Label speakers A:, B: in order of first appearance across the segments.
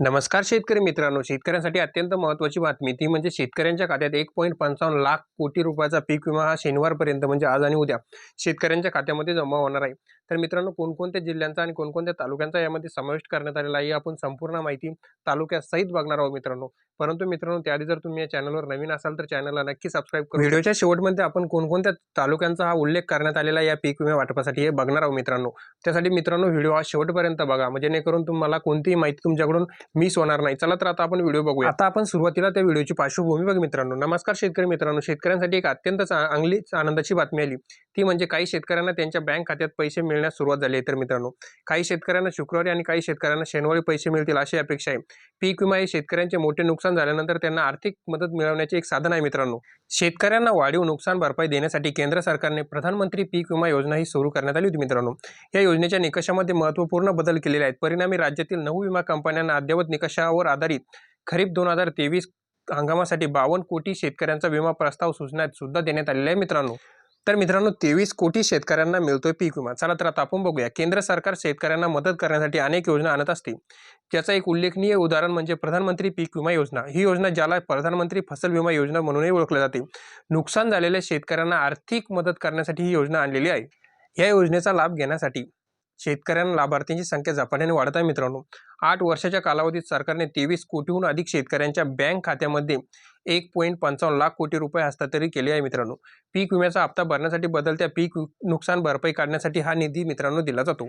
A: नमस्कार शेतकरी मित्रांनो. शेतकऱ्यांसाठी अत्यंत महत्त्वाची बातमी ती म्हणजे शेतकऱ्यांच्या खात्यात एक पॉईंट पंचावन्न लाख कोटी रुपयाचा पीक विमा हा शनिवारपर्यंत म्हणजे आज आणि उद्या शेतकऱ्यांच्या खात्यामध्ये जमा होणार आहे. तर मित्रांनो कोणकोणत्या जिल्ह्यांचा आणि कोणकोणत्या तालुक्यांचा यामध्ये समाविष्ट करण्यात आलेला आहे आपण संपूर्ण माहिती तालुक्यासहित बघणार आहोत मित्रांनो. परंतु मित्रांनो त्याआधी जर तुम्ही या चॅनलवर नवीन असाल तर चॅनलला नक्की सबस्क्राईब करा व्हिडिओच्या शेवटमध्ये आपण कोणकोणत्या तालुक्यांचा हा उल्लेख करण्यात आलेला या पीक विमा वाटपासाठी हे बघणार आहोत मित्रांनो. त्यासाठी मित्रांनो व्हिडिओ हा शेवटपर्यंत बघा. म्हणजे जेणेकरून तुम्हाला कोणतीही माहिती तुमच्याकडून मिस होणार नाही. चला तर आता आपण व्हिडिओ बघूया. आता आपण सुरुवातीला त्या व्हिडिओची पार्श्वभूमी बघ मित्रांनो. नमस्कार शेतकरी मित्रांनो. शेतकऱ्यांसाठी एक अत्यंत चांगली आनंदाची बातमी आली. ती म्हणजे काही शेतकऱ्यांना त्यांच्या बँक खात्यात पैसे मिळण्यास सुरुवात झाली आहे तर मित्रांनो. काही शेतकऱ्यांना शुक्रवारी आणि काही शेतकऱ्यांना शनिवारी पैसे मिळतील अशी अपेक्षा आहे. पीक विमा हे शेतकऱ्यांचे मोठे नुकसान झाल्यानंतर त्यांना आर्थिक मदत मिळवण्याचे एक साधन आहे मित्रांनो. शेतकऱ्यांना वाढीव नुकसान भरपाई देण्यासाठी केंद्र सरकारने प्रधानमंत्री पीक विमा योजना ही सुरू करण्यात आली होती मित्रांनो. या योजनेच्या निकषामध्ये महत्त्वपूर्ण बदल केलेले आहेत. परिणामी राज्यातील नऊ विमा कंपन्यांना अद्ययावत निकषावर आधारित खरीप दोन हजार तेवीस हंगामासाठी बावन्न कोटी शेतकऱ्यांचा विमा प्रस्ताव सूचनात सुद्धा देण्यात आलेला आहे मित्रांनो. तर मित्रांनो तेवीस कोटी शेतकऱ्यांना मिळतोय पीक विमा. चला तर आता आपण बघूया. केंद्र सरकार शेतकऱ्यांना मदत करण्यासाठी अनेक योजना आणत असते. त्याचं एक उल्लेखनीय उदाहरण म्हणजे प्रधानमंत्री पीक विमा योजना. ही योजना ज्याला प्रधानमंत्री फसल विमा योजना म्हणूनही ओळखली जाते. नुकसान झालेल्या शेतकऱ्यांना आर्थिक मदत करण्यासाठी ही योजना आणलेली आहे. या योजनेचा लाभ घेण्यासाठी शेतकऱ्यांना लाभार्थ्यांची संख्या झपाट्याने वाढत आहे मित्रांनो. आठ वर्षाच्या कालावधीत सरकारने तेवीस कोटीहून अधिक शेतकऱ्यांच्या बँक खात्यामध्ये एक पॉईंट पंचावन्न लाख कोटी रुपये हस्तांतरित केले आहे मित्रांनो. पीक विम्याचा हप्ता भरण्यासाठी बदलत्या पीक नुकसान भरपाई काढण्यासाठी हा निधी मित्रांनो दिला जातो.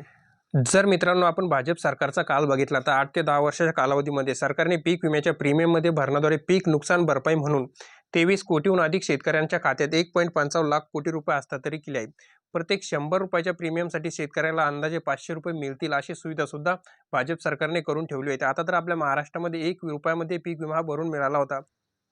A: जर मित्रांनो आपण भाजप सरकारचा काल बघितला तर आठ ते दहा वर्षाच्या कालावधीमध्ये सरकारने पीक विम्याच्या प्रीमियममध्ये भरण्याद्वारे पीक नुकसान भरपाई म्हणून तेवीस कोटीहून अधिक शेतकऱ्यांच्या खात्यात एक पॉईंट पंचावन्न लाख कोटी रुपये हस्तांतरित केले आहेत. प्रत्येक शंभर रुपयाच्या प्रीमियमसाठी शेतकऱ्याला अंदाजे पाचशे रुपये मिळतील अशी सुविधा सुद्धा भाजप सरकारने करून ठेवली होती. आता तर आपल्या महाराष्ट्रामध्ये एक रुपयामध्ये पीक विमा भरून मिळाला होता.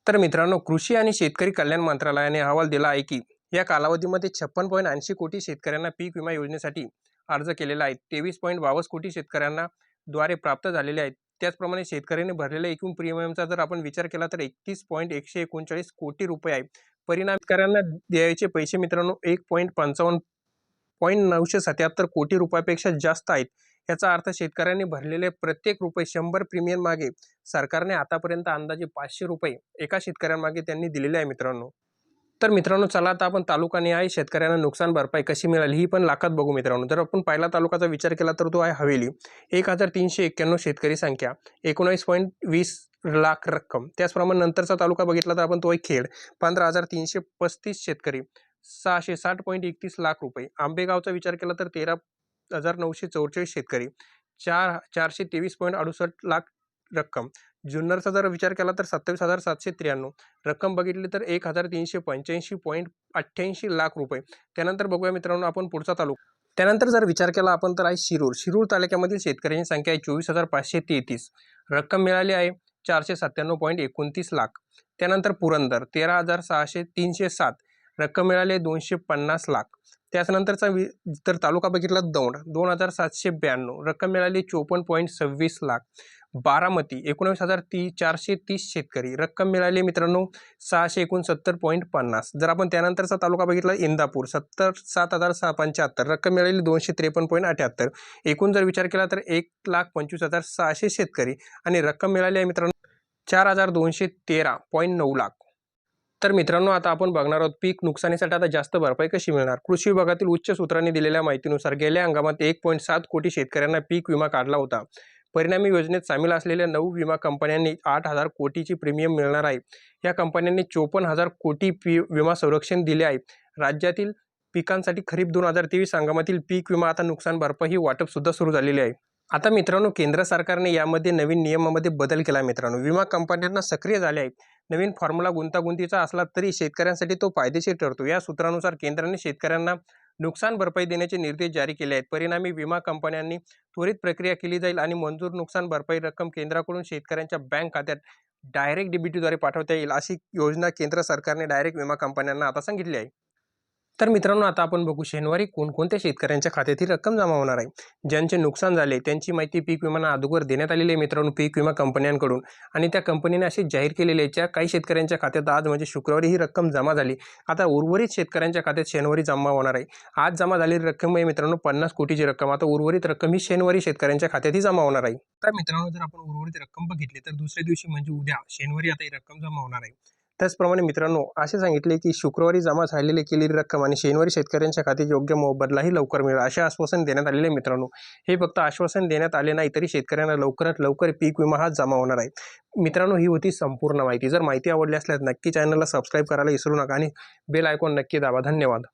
A: तर मित्रांनो कृषी आणि शेतकरी कल्याण मंत्रालयाने अहवाल दिला आहे की या कालावधीमध्ये छप्पन पॉईंट ऐंशी कोटी शेतकऱ्यांना पीक विमा योजनेसाठी अर्ज केलेला आहे. तेवीस पॉईंट बावन्न कोटी शेतकऱ्यांना द्वारे प्राप्त झालेले आहेत. त्याचप्रमाणे शेतकऱ्याने भरलेल्या एकूण प्रीमियमचा जर आपण विचार केला तर एकतीस पॉईंट एकशे एकोणचाळीस कोटी रुपये आहे. परिणाम शेतकऱ्यांना द्यायचे पैसे मित्रांनो एक पॉईंट पंचावन्न पॉईंट नऊशे सत्याहत्तर कोटी रुपयापेक्षा जास्त आहेत. याचा अर्थ शेतकऱ्यांनी भरलेले प्रत्येक रुपये शंभर प्रीमियम मागे सरकारने आतापर्यंत अंदाजे पाचशे रुपये एका शेतकऱ्यांमागे त्यांनी दिलेले आहे मित्रांनो. तर मित्रांनो चला आता आपण तालुकाने आहे शेतकऱ्यांना नुकसान भरपाई कशी मिळाली ही पण लाखात बघू मित्रांनो. जर आपण पहिला तालुकाचा विचार केला तर तो आहे हवेली. एक हजार तीनशे एक्क्याण्णव शेतकरी संख्या एकोणावीस पॉईंट वीस लाख रक्कम. त्याचप्रमाणे नंतरचा तालुका बघितला तर आपण तो आहे खेड. पंधरा हजार तीनशे पस्तीस शेतकरी सहाशे साठ पॉईंट एकतीस लाख रुपये. आंबेगावचा विचार केला तर तेरा हजार नऊशे चौवेचाळीस शेतकरी चार चारशे तेवीस पॉईंट अडुसष्ट लाख रक्कम. जुन्नरचा जर विचार केला तर सत्तावीस हजार सातशे त्र्याण्णव. रक्कम बघितली तर एक हजार तीनशे पंच्याऐंशी पॉईंट अठ्ठ्याऐंशी लाख रुपये. त्यानंतर बघूया मित्रांनो आपण पुढचा तालुका. त्यानंतर जर विचार केला आपण तर आहे शिरूर. शिरूर तालुक्यामधील शेतकऱ्यांची संख्या आहे चोवीस हजार पाचशे तेहतीस. रक्कम मिळाली आहे चारशे सत्त्याण्णव पॉईंट एकोणतीस लाख. त्यानंतर पुरंदर तेरा हजार सहाशे तीनशे सात. रक्कम मिळाली दोनशे पन्नास लाख. त्याच्यानंतरचा वि तर तालुका बघितला दौंड दोन हजार सातशे ब्याण्णव. रक्कम मिळाली चोपन्न पॉईंट सव्वीस लाख. बारामती एकोणवीस हजार ती चारशे तीस शेतकरी. रक्कम मिळाली मित्रांनो सहाशे एकोणसत्तर पॉईंट पन्नास. जर आपण त्यानंतरचा तालुका बघितला इंदापूर सत्तर सात हजार सहा पंच्याहत्तर रक्कम मिळाली दोनशे त्रेपन्न पॉईंट अठ्याहत्तर. एकूण जर विचार केला तर एक लाख पंचवीस हजार सहाशे शेतकरी. आणि रक्कम मिळाली आहे मित्रांनो चार हजार दोनशे तेरा पॉईंट नऊ लाख. तर मित्रांनो आता आपण बघणार आहोत पीक नुकसानीसाठी आता जास्त भरपाई कशी मिळणार? कृषी विभागातील उच्च सूत्रांनी दिलेल्या माहितीनुसार गेल्या हंगामात एक पॉईंट सात कोटी शेतकऱ्यांना पीक विमा काढला होता. परिणामी योजनेत सामील असलेल्या नऊ विमा कंपन्यांनी आठ हजार कोटीची प्रीमियम मिळणार आहे. या कंपन्यांनी चोपन्न हजार कोटी पी विमा संरक्षण दिले आहे. राज्यातील पिकांसाठी खरीप दोन हजार तेवीस हंगामातील पीक विमा आता नुकसान भरपाई ही वाटपसुद्धा सुरू झालेली आहे. आता मित्रांनो केंद्र सरकारने यामध्ये नवीन नियमामध्ये बदल केला मित्रांनो. विमा कंपन्यांना सक्रिय झाले आहेत नवीन फॉर्म्युला गुंतागुंतीचा असला तरी शेतकऱ्यांसाठी तो फायदेशीर ठरतो. या सूत्रानुसार केंद्राने शेतकऱ्यांना नुकसान भरपाई देण्याचे निर्देश जारी केले आहेत. परिणामी विमा कंपन्यांनी त्वरित प्रक्रिया केली जाईल आणि मंजूर नुकसान भरपाई रक्कम केंद्राकडून शेतकऱ्यांच्या बँक खात्यात डायरेक्ट डीबीटीद्वारे पाठवता येईल अशी योजना केंद्र सरकारने डायरेक्ट विमा कंपन्यांना आता सांगितली आहे. तर मित्रांनो आता आपण बघू शनिवारी कोणकोणत्या शेतकऱ्यांच्या खात्यातील रक्कम जमा होणार आहे. ज्यांचे नुकसान झाले त्यांची माहिती पीक विमाना अगोदर देण्यात आलेली आहे मित्रांनो पीक विमा कंपन्यांकडून. आणि त्या कंपनीने असे जाहीर केलेले आहे ज्या काही शेतकऱ्यांच्या खात्यात आज म्हणजे शुक्रवारी ही रक्कम जमा झाली. आता उर्वरित शेतकऱ्यांच्या खात्यात शनिवारी जमा होणार आहे. आज जमा झालेली रक्कम आहे मित्रांनो पन्नास कोटीची रक्कम. आता उर्वरित रक्कम ही शनिवारी शेतकऱ्यांच्या खात्यातही जमा होणार आहे. तर मित्रांनो जर आपण उर्वरित रक्कम बघितली तर दुसऱ्या दिवशी म्हणजे उद्या शनिवारी आता ही रक्कम जमा होणार आहे. त्याचप्रमाणे मित्रांनो असे सांगितले की शुक्रवारी जमा झालेली केलेली रक्कम आणि शनिवारी शेतकऱ्यांच्या खात्यात योग्य मोबदलाही लवकर मिळेल असे आश्वासन देण्यात आलेले आहे मित्रांनो. हे फक्त आश्वासन देण्यात आले नाही तरी शेतकऱ्यांना लवकरात लवकर पीक विमा हा जमा होणार आहे. मित्रांनो ही होती संपूर्ण माहिती. जर माहिती आवडली असल्यास नक्की चॅनलला सबस्क्राईब करायला विसरू नका आणि बेल आयकॉन नक्की दाबा. धन्यवाद.